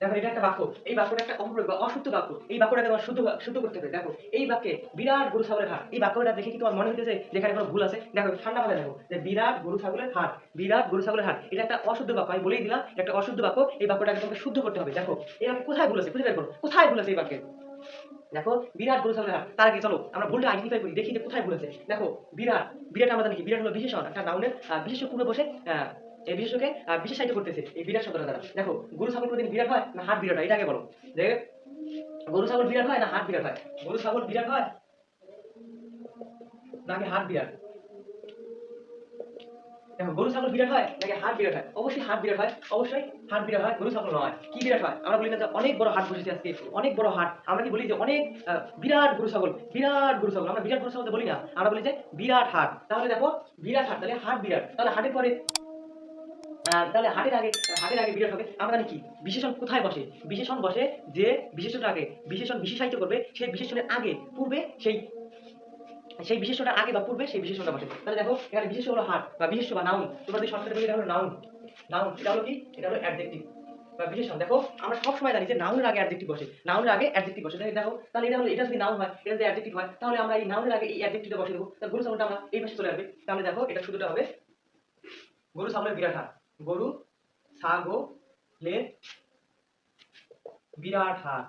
দেখো এটা একটা বাক্য। এই বাক্যটা একটা অপপ্রয়োগ বা অশুদ্ধ বাক্য। এই বাক্যটাকে তোমার শুদ্ধ শুদ্ধ করতে হবে। দেখো এই বাক্যে বিরাট গরু ছাগলের হাট এই বাক্যটা দেখে কি তোমার মনে হইতেছে যেখানে কোনো ভুল আছে? দেখো ঠান্ডা মাথায় দেখো যে বিরাট গরু ছাগলের হাট বিরাট গরু ছাগলের হাট এটা একটা অশুদ্ধ বাক্য। আমি বলেই দিলাম একটা অশুদ্ধ বাক্য। এই বাক্যটাকে তোমাকে শুদ্ধ করতে হবে। দেখো এই বাক্য কোথায় ভুল আছে? খুঁজে বের করো। কোথায় ভুল আছে এই বাক্যে? দেখো বিরাট গরু ছাগলের হাট তার আগে চলো আমরা ভুলটা আইডেন্টিফাই করি দেখি যে কোথায় ভুল আছে। দেখো বিরাট বিরাট আমরা জানি কি বিরাট হলো বিশেষণ একটা নাউনের বিশেষ পূর্বে বসে আহ, এই করতেছে। এই বিরাট দ্বারা। দেখো, গরু ছাগল বিরাট হয় না হাট বিরাট হয়? বলো। গরু ছাগল বিরাট হয় না হাট বিরাট হয়? গরু ছাগল বিরাট হয় নাকি হাট বিরাট? দেখো, গরু ছাগল বিরাট হয় নাকি হাট বিরাট হয়? অবশ্যই হাট বিরাট হয়, অবশ্যই হাট বিরাট হয়, গরু ছাগল নয়। কি বিরাট হয়? আমরা বলি না যে অনেক বড় হাট বসেছে আজকে, অনেক বড় হাট আমরা কি বলি যে অনেক বিরাট গরু ছাগল, বিরাট গরু ছাগল। আমরা বিরাট গরু ছাগল বলি না। আমরা বলি যে বিরাট হাট তাহলে দেখো, বিরাট হাট তাহলে হাট বিরাট। তাহলে হাটের পরে তাহলে হাটের আগে হাটের আগে বিরাট হবে। আমরা জানি কি? বিশেষণ কোথায় বসে? বিশেষণ বসে যে বিশেষণের আগে বিশেষণ বিশেষায়িত করবে, সেই বিশেষণের আগে, পূর্বে সেই সেই বিশেষণটা আগে বা পূর্বে সেই বিশেষণটা বসে। তাহলে দেখো, এখানে বিশেষ হলো হাট বা বিশেষ বা নাউন। তোমরা যদি শর্টকাটে বলি, এটা হলো নাউন। নাউন, এটা হলো কি? এটা হলো অ্যাডজেক্টিভ বা বিশেষণ। দেখো, আমরা সব সময় জানি যে নাউনের আগে অ্যাডজেক্টিভ বসে। নাউনের আগে অ্যাডজেক্টিভ বসে। তাহলে দেখো, তাহলে এটা হলো, এটা যদি নাউন হয়, এটা যদি অ্যাডজেক্টিভ হয়, তাহলে আমরা এই নাউনের আগে এই অ্যাডজেক্টিভটা বসে দেবো। তাহলে গরু ছাগলটা আমরা এই পাশে চলে আসবে। তাহলে দেখো, এটা শুধুটা হবে গরু, ছাগলের বিরাট হাট। গরু ছাগলের বিরাট হাট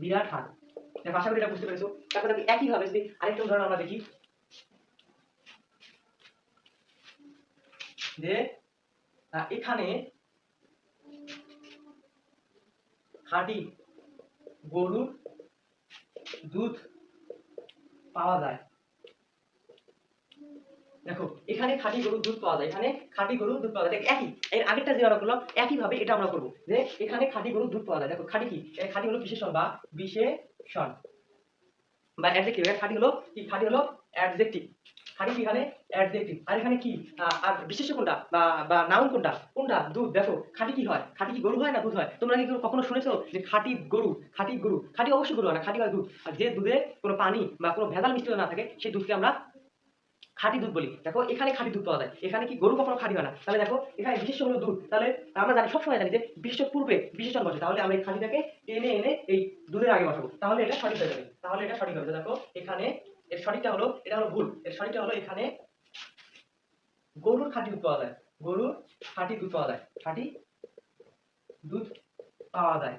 বিরাট হাট দেখো, আশা করি এটা বুঝতে পেরেছ। তারপরে দেখো একই ভাবে যদি আরেকটা উদাহরণ আমরা দেখি। যে এখানে খাঁটি গরুর দুধ পাওয়া যায়। দেখো, এখানে খাঁটি গরুর দুধ পাওয়া যায়, এখানে খাঁটি গরুর দুধ পাওয়া যায়। একই, এর আগেরটা যে আমরা করলাম একই ভাবে এটা আমরা করব। যে এখানে খাঁটি গরুর দুধ পাওয়া যায়। দেখো, খাঁটি কি? খাঁটি হলো বিশেষণ বা? বিশেষণ বা অ্যাডজেক্টিভ এর খাঁটি হলো কি? খাঁটি হলো অ্যাডজেক্টিভ খাঁটি কি এখানে? অ্যাডজেক্টিভ আর এখানে কি? আর বিশেষ কোনটা? বা বা নাউন কোনটা? কোনটা? দুধ। দেখো, খাঁটি কি হয়? খাঁটি কি গরু হয় না দুধ হয়? তোমরা কি কখনো শুনেছো যে খাঁটি গরু খাঁটি গরু? খাঁটি অবশ্যই গরু হয় না, খাঁটি হয় দুধ। আর যে দুধে কোনো পানি বা কোনো ভেজাল মিশ্রিত না থাকে, সেই দুধকে আমরা খাঁটি দুধ বলি। দেখো, এখানে খাঁটি দুধ পাওয়া যায়। এখানে কি গরু কখনো খাঁটি হয় না? তাহলে দেখো, এখানে বিশেষ হলো দুধ। তাহলে আমরা জানি, সবসময় জানি যে বিশেষ পূর্বে বিশেষণ বসে তাহলে আমরা এই খাঁটিটাকে টেনে এনে এই দুধের আগে বসাবো। তাহলে এটা সঠিক হয়ে যাবে। তাহলে এটা সঠিক হবে। দেখো, এখানে এর সঠিকটা হলো, এটা হলো ভুল। এর সঠিকটা হলো এখানে গরুর খাঁটি দুধ পাওয়া যায়। গরুর খাঁটি দুধ পাওয়া যায়। খাঁটি দুধ পাওয়া যায়।